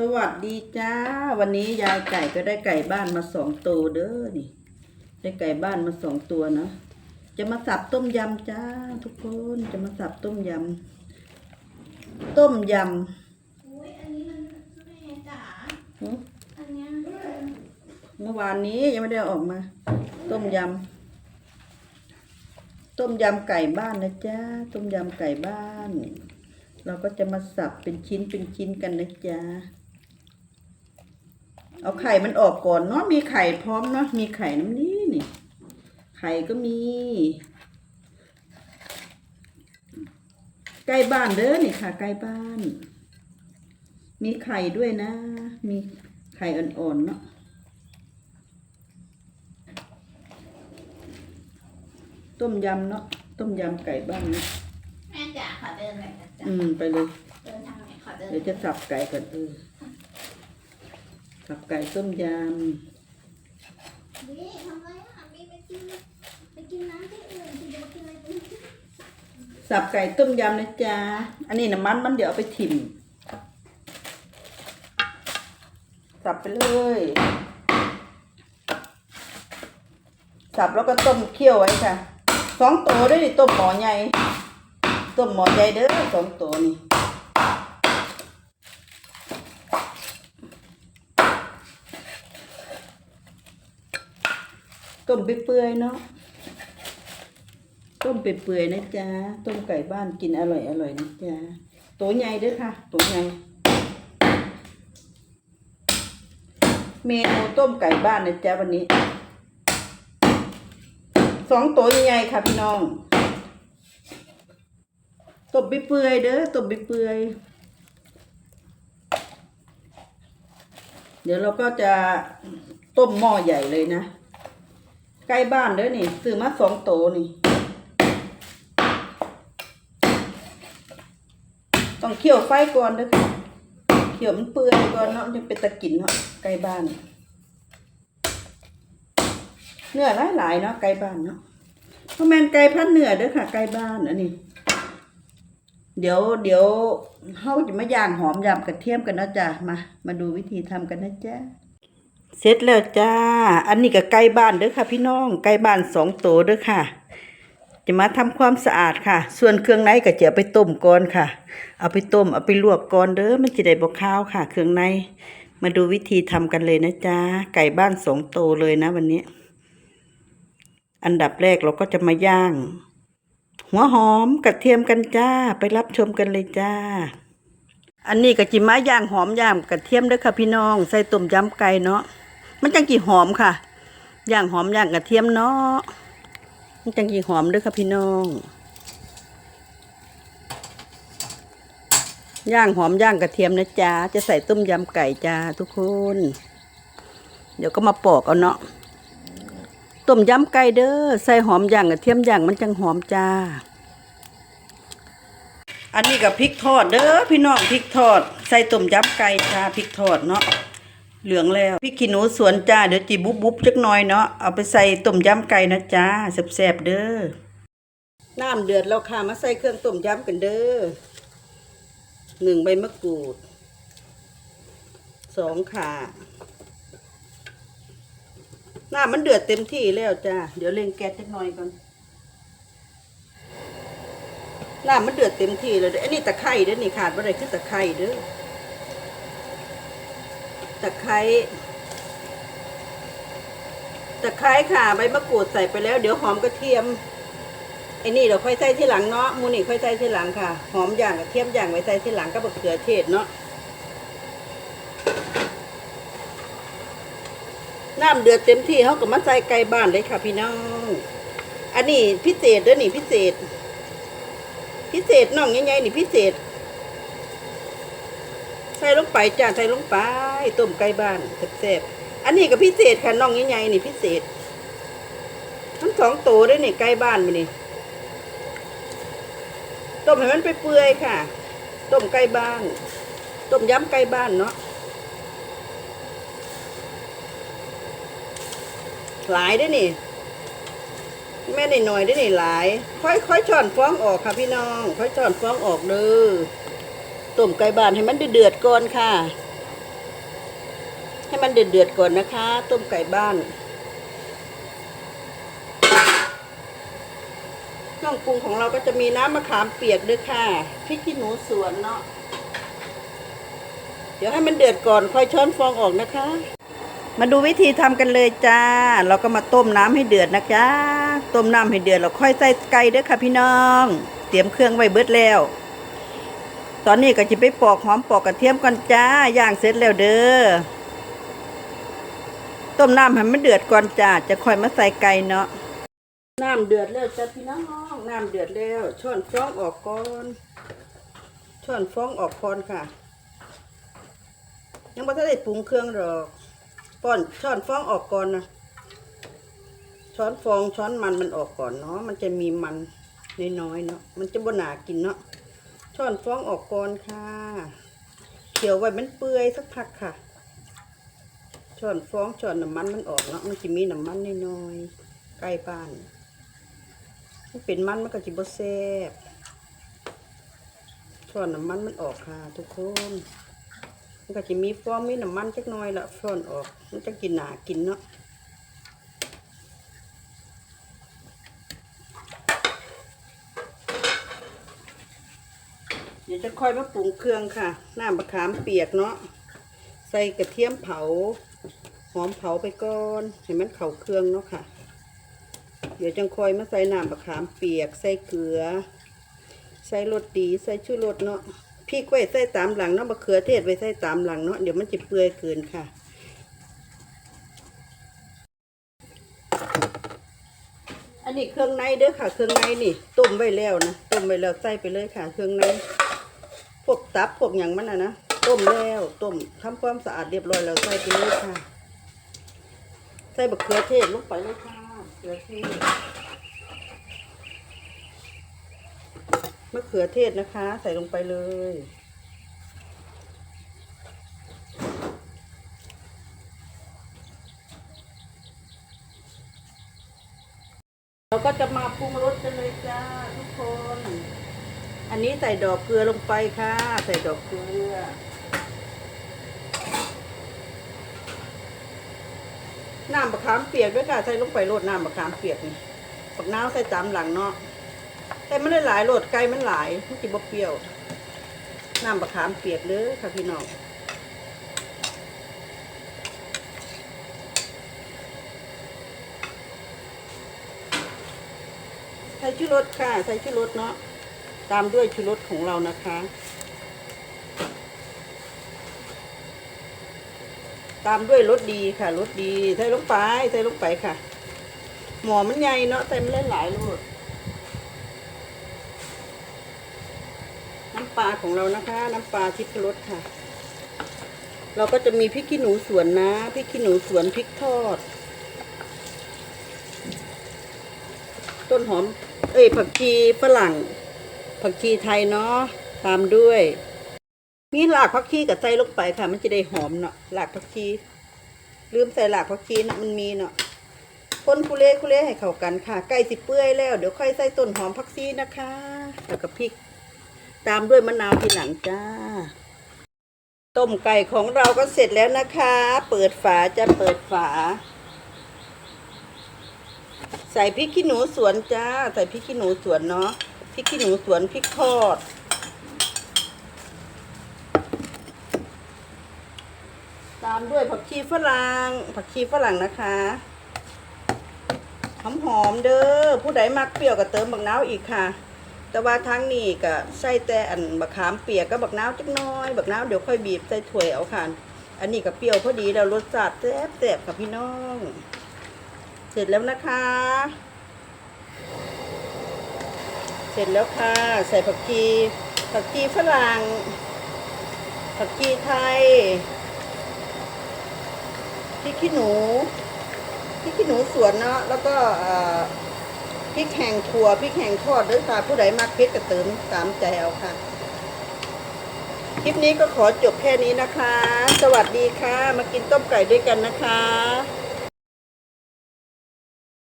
สวัสดีจ้า วันนี้ยายไก่ก็ได้ไก่บ้านมาสองตัวเด้อนี่ ได้ไก่บ้านมาสองตัวเนาะจะมาสับต้มยำจ้า ทุกคนจะมาสับต้มยำต้มยอุ้ยอันนี้มันแม่จ๋าำหึอันเนี้ยเมื่อวานนี้ยังไม่ได้เอาออกมา ต้มยำต้มยำไก่บ้านนะจ้าต้มยำไก่บ้านเราก็จะมาสับเป็นชิ้นเป็นชิ้นกันนะจ๊ะ เอาไข่มันออกก่อนเนาะมีไข่พร้อมเนาะมีไข่น้ำนี้นี่ไข่ก็มี ใกล้บ้านเด้อนี่ค่ะ ใกล้บ้าน มีไข่ด้วยนะ มีไข่อ่อนๆเนาะต้มยำเนาะต้มยำไก่บ้านเนาะแม่จ๋าขอเดินหน่อยนะจ๊ะอืมไปเลยเดินทางไหนขอเดินเดี๋ยวจะสับไก่ก่อนเออ สับไก่ต้มยนี่ทำไรอะมีไปกินไปกินน้ำที่อื่นสิจะมากินอะไรตรงนี้ำสับไก่ต้มยำนะจ๊ะ อันนี้น้ำมันมันเดี๋ยวเอาไปถิ่ม สับไปเลย สับแล้วก็ต้มเคี่ยวไว้ค่ะ สองตัวด้วยต้มหมอใหญ่ ต้มหมอใหญ่เด้อสองตัวนี่ ต้มไปเปื่อยเนาะต้มไปเปื่อยนะจ๊ะต้มไก่บ้านกินอร่อยอร่อยนะจ๊ะตัวใหญ่เด้อค่ะตัวใหญ่เมนูต้มไก่บ้านนะจ๊ะวันนี้สองตัวใหญ่ค่ะพี่น้องต้มไปเปื่อยเด้อต้มไปเปื่อยเดี๋ยวเราก็จะต้มหม้อใหญ่เลยนะ ใกล้บ้านเด้อนี่ซื้อมาสองโตนี่ ต้องเคี่ยวไฟก่อนเด้อค่ะเคี่ยวมันเปื่อยก่อนเนาะจะเป็นตะกินเนาะใกล้บ้าน เนื้อหลายๆเนาะใกล้บ้านเนาะเพราะแมนไก่พันเนื้อเด้อค่ะใกล้บ้านอันนี้เดี๋ยวเดี๋ยวเฮาจะมาย่างหอมยำกระเทียมกันนะจ๊ะมา มาดูวิธีทำกันนะจ๊ะ เสร็จแล้วจ้า อันนี้ก็ไก่บ้านเด้อค่ะ พี่น้องไก่บ้านสองตัวเด้อค่ะ จะมาทำความสะอาดค่ะ ส่วนเครื่องในก็จะเอาไปต้มก่อนค่ะ เอาไปต้มเอาไปลวกก่อนเด้อมันจะได้บ่ข้าวค่ะ เครื่องใน มาดูวิธีทำกันเลยนะจ๊ะไก่บ้านสองตัวเลยนะ วันนี้ อันดับแรกเราก็จะมาย่าง หัวหอมกระเทียมกันจ้า ไปรับชมกันเลยจ้าอันนี้ก็จิมาย่างหอมย่างกระเทียมเด้อค่ะพี่น้อง ใส่ต้มยำไก่เนาะ มันจังกี่หอมค่ะย่างหอมย่างกระเทียมเนาะมันจังกี่หอมเด้อค่ะพี่น้อง ย่างหอมย่างกระเทียมนะจ๊ะ จะใส่ต้มยำไก่จ้าทุกคน เดี๋ยวก็มาปอกเอาเนาะ ต้มยำไก่เด้อ ใส่หอมย่างกระเทียมย่างมันจังหอมจ้า อันนี้กับพริกทอดเด้อพี่น้องพริกทอด ใส่ต้มยำไก่จ้าพริกทอดเนาะ เหลืองแล้วพริกขี้หนูสวนจ้าเดี๋ยวจีบุบบุบจักหน่อยเนาะเอาไปใส่ต้มยำไก่นะจ้าแซ่บๆเด้อน้ำเดือดแล้วค่ะมาใส่เครื่องต้มยำกันเด้อหนึ่งใบมะกรูดสองข่าน้ำมันเดือดเต็มที่แล้วจ้าเดี๋ยวเร่งแก๊สจักหน่อยก่อนน้ำมันเดือดเต็มที่แล้วออันนี้ตะไคร้เด้อนี่ขาดบ่ได้คือตะไคร้เด้อ ตะไคร้ตะไคร้ค่ะใบมะกรูดใส่ไปแล้ว เดี๋ยวหอมกระเทียมไอ้นี่เดี๋ยวค่อยใส่ที่หลังเนาะมูนี่ค่อยใส่ที่หลังค่ะ หอมอย่างกระเทียมอย่างไว้ใส่ที่หลังก็บะเขือเทศเนาะน้ำเดือดเต็มที่เขาก็มาใส่ไก่บ้านเลยค่ะพี่น้อง อันนี้พิเศษเด้อนี่พิเศษ พิเศษน้องใหญ่ๆนี่พิเศษ ใส่ลงไปจ้าใส่ลงไปต้มไก่บ้านแซ่บๆอันนี้ก็พิเศษค่ะน้องใหญ่ๆนี่พิเศษ ทั้งสองตัวด้วยนี่ไก่บ้านมานี่ต้มให้มันไปเปื่อยค่ะ ต้มไก่บ้าน ต้มยำไก่บ้านเนาะหลายด้วยนี่ แม่หน่อยได้วยนี่หลาย ค่อยค่อยช้อนฟ้องออกค่ะพี่น้อง ค่อยช้อนฟ้องออกเด้อ ต้มไก่บ้านให้มันเดือดก่อนค่ะ ให้มันเดือดๆก่อนนะคะ ต้มไก่บ้านเครื่องปรุงของเราก็จะมีน้ำมะขามเปียกด้วยค่ะพริกขี้หนูสวนเนาะเดี๋ยวให้มันเดือดก่อนค่อยช้อนฟองออกนะคะ มาดูวิธีทำกันเลยจ้า เราก็มาต้มน้ำให้เดือดนะจ๊ะต้มน้ำให้เดือดเราค่อยใส่ไก่เด้อค่ะพี่น้อง เตรียมเครื่องไว้เบิดแล้ว ตอนนี้ก็จะไปปอกหอมปอกกระเทียมก่อนจ้าย่างเสร็จแล้วเด้อต้มน้ำให้มันเดือดก่อนจ้าจะค่อยมาใส่ไก่เนาะน้ำเดือดแล้วจ้าพี่น้องน้ำเดือดแล้วช้อนฟองออกก่อนช้อนฟองออกก่อนค่ะ ยังไม่ได้ปรุงเครื่องหรอกป้อนช้อนฟองออกก่อนนะช้อนฟองช้อนมันมันออกก่อนเนาะมันจะมีมันน้อยๆเนาะมันจะบ่หนากินเนาะ ช้อนฟองออกก่อนค่ะเคี่ยวไว้มันเปื่อยสักพักค่ะช้อนฟองช้อนน้ำมันมันออกเนาะมันจะมีน้ำมันน้อยๆใกล้บ้านมันเป็นมันมันก็จะบ่แซ่บช้อนน้ำมันมันออกค่ะ ทุกคนมันก็จะมีฟองมีน้ำมันจักหน่อยละช้อนออก มันจะกินหนากินเนาะ ยวจะค่อยมาปรุงเครื่องค่ะน้ำมะขามเปียกเนาะใส่กระเทียมเผา หอมเผาไปก่อนให้มันเข้าเครื่องเนาะค่ะ เดี๋ยวจังค่อยมาใส่น้ำมะขามเปียก ใส่เกลือ ใส่รสดีใส่ชูรสเนาะพริกไว้ใส่ตามหลังเนาะมะเขือเทศไว้ใส่ตามหลังเนาะเดี๋ยวมันจะเปื่อยเกินค่ะอันนี้เครื่องในเด้อค่ะ เครื่องในนี่ ต้มไว้แล้วนะ ต้มไว้แล้วใส่ไปเลยค่ะ เครื่องใน วกตับพวกอย่างมันนะนะต้มแล้วต้มทำความสะอาดเรียบร้อยแล้วใส่ไปเลยค่ะ ใส่บักเขือเทศลงไปเลยค่ะเขือเทศมะเขือเทศนะคะ ใส่ลงไปเลยเราก็จะมาปรุงรสกันเลยจ้าทุกคน อันนี้ใส่ดอกเกลือลงไปค่ะ ใส่ดอกเกลือ น้ำมะขามเปียกด้วยค่ะ ใส่ลงไปโรดน้ำมะขามเปียกนี่ปักน้าใส่ตามหลังเนาะแต่มันได้หลายโรดไก่มันหลายมันจิบเปรี้ยว น้ำมะขามเปียกเด้อค่ะพี่น้องใส่ชูรสค่ะ ใส่ชูรสเนาะ ตามด้วยชูรสของเรานะคะ ตามด้วยรสดีค่ะรสดีใส่ลงไปใส่ลงไปค่ะ หมอมันใหญ่เนาะใส่มันหลายลูกน้ำปลาของเรานะคะ น้ำปลาทิพรสค่ะ เราก็จะมีพริกขี้หนูสวนนะพริกขี้หนูสวนพริกทอด ต้นหอม เอ้ยผักชีฝรั่ง ผักชีไทยเนาะตามด้วยมีหลากผักชีกับใส่ลงไปค่ะ มันจะได้หอมเนาะหลากผักชีลืมใส่หลากผักชีนะมันมีเนาะคนคุเล่คุเล่ให้เข้ากันค่ะใกล้สิเปื่อยแล้วเดี๋ยวค่อยใส่ต้นหอมผักชีนะคะแล้วก็พริก ตามด้วยมะนาวทีหลังจ้า ต้มไก่ของเราก็เสร็จแล้วนะคะ เปิดฝาจะเปิดฝา ใส่พริกขี้หนูสวนจ้า ใส่พริกขี้หนูสวนเนาะ ริกขี้หนูสวนพริกทอด ตามด้วยผักชีฝรั่งผักชีฝรั่งนะคะหอมหอมๆเด้อผู้ใดมักเปรี้ยวก็เติมบักนาวอีกค่ะ แต่ว่าทั้งนี้ก็ใส่แต่อันบักขามเปียกกับบักนาวจักน้อย บักนาวเดี๋ยวค่อยบีบใส่ถ้วยเอาค่ะ อันนี้ก็เปรี้ยวพอดีแล้วรสชาติแซ่บๆค่ะพี่น้อง เสร็จแล้วนะคะ เสร็จแล้วค่ะ ใส่ผักชีผักชีฝรั่งผักชีไทยพริกขี้หนูพริกขี้หนูสวนเนาะแล้วก็พริกแห้งถั่วพริกแห้งทอดด้วยค่ะผู้ใดมักเผ็ดก็เติมตามใจเอาค่ะ คลิปนี้ก็ขอจบแค่นี้นะคะ สวัสดีค่ะ มากินต้มไก่ด้วยกันนะคะ